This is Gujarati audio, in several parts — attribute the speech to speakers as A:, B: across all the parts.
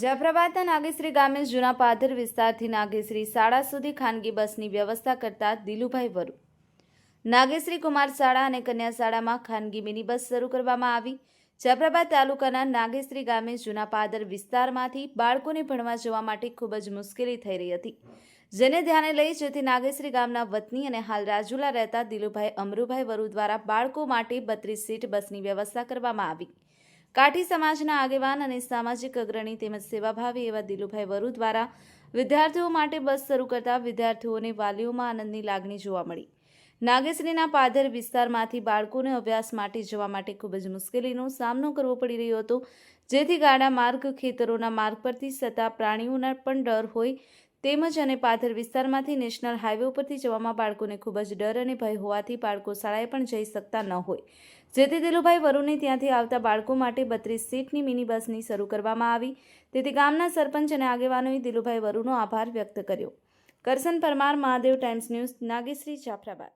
A: જાફરાબાદના નાગેશ્રી ગામે જૂના પાદર વિસ્તારથી નાગેશ્રી શાળા સુધી ખાનગી બસની વ્યવસ્થા કરતા દિલુભાઈ વરુ. નાગેશ્રી કુમાર શાળા અને કન્યા શાળામાં ખાનગી મિની બસ શરૂ કરવામાં આવી. જાફરાબાદ તાલુકાના નાગેશ્રી ગામે જૂના પાદર વિસ્તારમાંથી બાળકોને ભણવા જવા માટે ખૂબ જ મુશ્કેલી થઈ રહી હતી. જેને ધ્યાને લઈ જેથી નાગેશ્રી ગામના વતની અને હાલ રાજુલા રહેતા દિલુભાઈ અમરુભાઈ વરુ દ્વારા બાળકો માટે બત્રીસ સીટ બસની વ્યવસ્થા કરવામાં આવી. કાઠી સમાજના આગેવાન અને સામાજિક અગ્રણી તેમજ સેવાભાવી એવા દિલુભાઈ વરુ દ્વારા વિદ્યાર્થીઓ માટે બસ શરૂ કરતા વિદ્યાર્થીઓને વાલીઓમાં આનંદની લાગણી જોવા મળી. નાગેશ્રીના પાદર વિસ્તારમાંથી બાળકોને અભ્યાસ માટે જવા માટે ખૂબ જ મુશ્કેલીનો સામનો કરવો પડી રહ્યો હતો. જેથી ગાડા માર્ગ ખેતરોના માર્ગ પરથી સતા પ્રાણીઓના પણ ડર હોય તેમજ અને પાથર વિસ્તારમાંથી નેશનલ હાઈવે ઉપરથી જવામાં બાળકોને ખૂબ જ ડર અને ભય હોવાથી બાળકો શાળાએ પણ જઈ શકતા ન હોય. જેથી દિલુભાઈ વરુને ત્યાંથી આવતા બાળકો માટે બત્રીસ સીટની મિની બસની શરૂ કરવામાં આવી. તેથી ગામના સરપંચ અને આગેવાનોએ દિલુભાઈ વરુનો આભાર વ્યક્ત કર્યો. Karsan Parmar, Mahadev Times News, Nageshri, Jafrabad.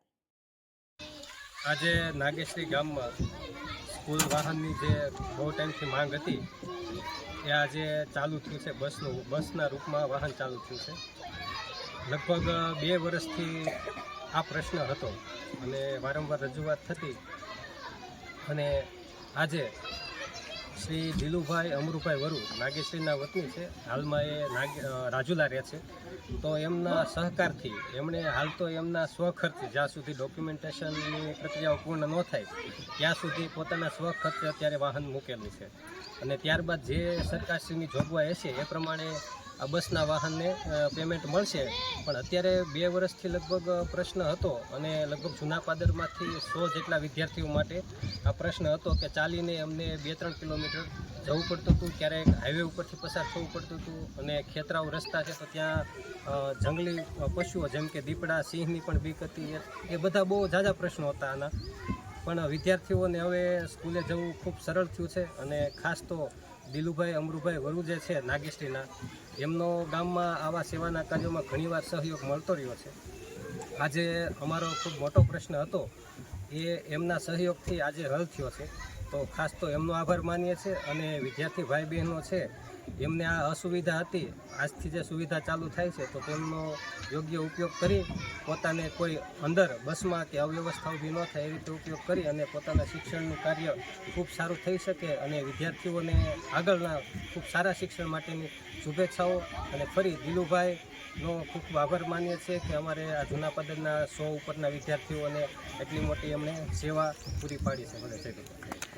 B: આજે નાગેશ્રી ગામમાં સ્કૂલ વાહનની જે બહુ ટાઈમથી માંગ હતી એ આજે ચાલુ થયું છે બસનું, બસના રૂપમાં વાહન ચાલુ થયું છે. લગભગ બે વર્ષથી આ પ્રશ્ન હતો અને વારંવાર રજૂઆત થતી અને આજે શ્રી દિલુભાઈ અમરુભાઈ વરુ નાગેશ્રીના વતની છે. હાલમાં એ નાગ રાજુલા રહે છે. તો એમના સહકારથી, એમણે હાલ તો એમના સ્વખર્ચે જ્યાં સુધી ડોક્યુમેન્ટેશનની પ્રક્રિયાઓ પૂર્ણ ન થાય, ત્યાં સુધી પોતાના સ્વખર્ચે અત્યારે વાહન મૂકેલું છે. અને ત્યારબાદ જે સરકારશ્રીની જોગવાઈ હશે, એ પ્રમાણે આ બસના વાહનને પેમેન્ટ મળશે. પણ અત્યારે બે વર્ષથી લગભગ પ્રશ્ન હતો અને લગભગ જૂના પાદરમાંથી સો જેટલા વિદ્યાર્થીઓ માટે આ પ્રશ્ન હતો કે ચાલીને અમને બે ત્રણ કિલોમીટર જવું પડતું હતું, ક્યારેક હાઈવે ઉપરથી પસાર થવું પડતું હતું અને ખેતરાઓ રસ્તા છે તો ત્યાં જંગલી પશુઓ જેમ કે દીપડા, સિંહની પણ બીક હતી એ- બધા બહુ ઝાઝા પ્રશ્નો હતા આના. પણ વિદ્યાર્થીઓને હવે સ્કૂલે જવું ખૂબ સરળ થયું છે અને ખાસ તો દિલુભાઈ અમરુભાઈ વરુ જે છે નાગેશ્રીના, એમનો ગામમાં આવા સેવાના કાર્યોમાં ઘણીવાર સહયોગ મળતો રહ્યો છે. આજે અમારો ખૂબ મોટો પ્રશ્ન હતો, એ એમના સહયોગથી આજે હલ થયો છે. તો ખાસ તો એમનો આભાર માનીએ છીએ અને વિદ્યાર્થી ભાઈ બહેનો છે, એમને આ અસુવિધા હતી, આજથી જે સુવિધા ચાલુ થાય છે, તો તેમનો યોગ્ય ઉપયોગ કરી, પોતાને કોઈ અંદર બસમાં કે અવ્યવસ્થા ઊભી ન થાય એ રીતે ઉપયોગ કરી અને પોતાના શિક્ષણનું કાર્ય ખૂબ સારું થઈ શકે અને વિદ્યાર્થીઓને આગળના ખૂબ સારા શિક્ષણ માટેની શુભેચ્છાઓ અને ફરી દિલુભાઈનો ખૂબ આભાર માનીએ છીએ કે અમારે આ જૂના પદરના સો ઉપરના વિદ્યાર્થીઓને એટલી મોટી એમણે સેવા પૂરી પાડી છે મને જય.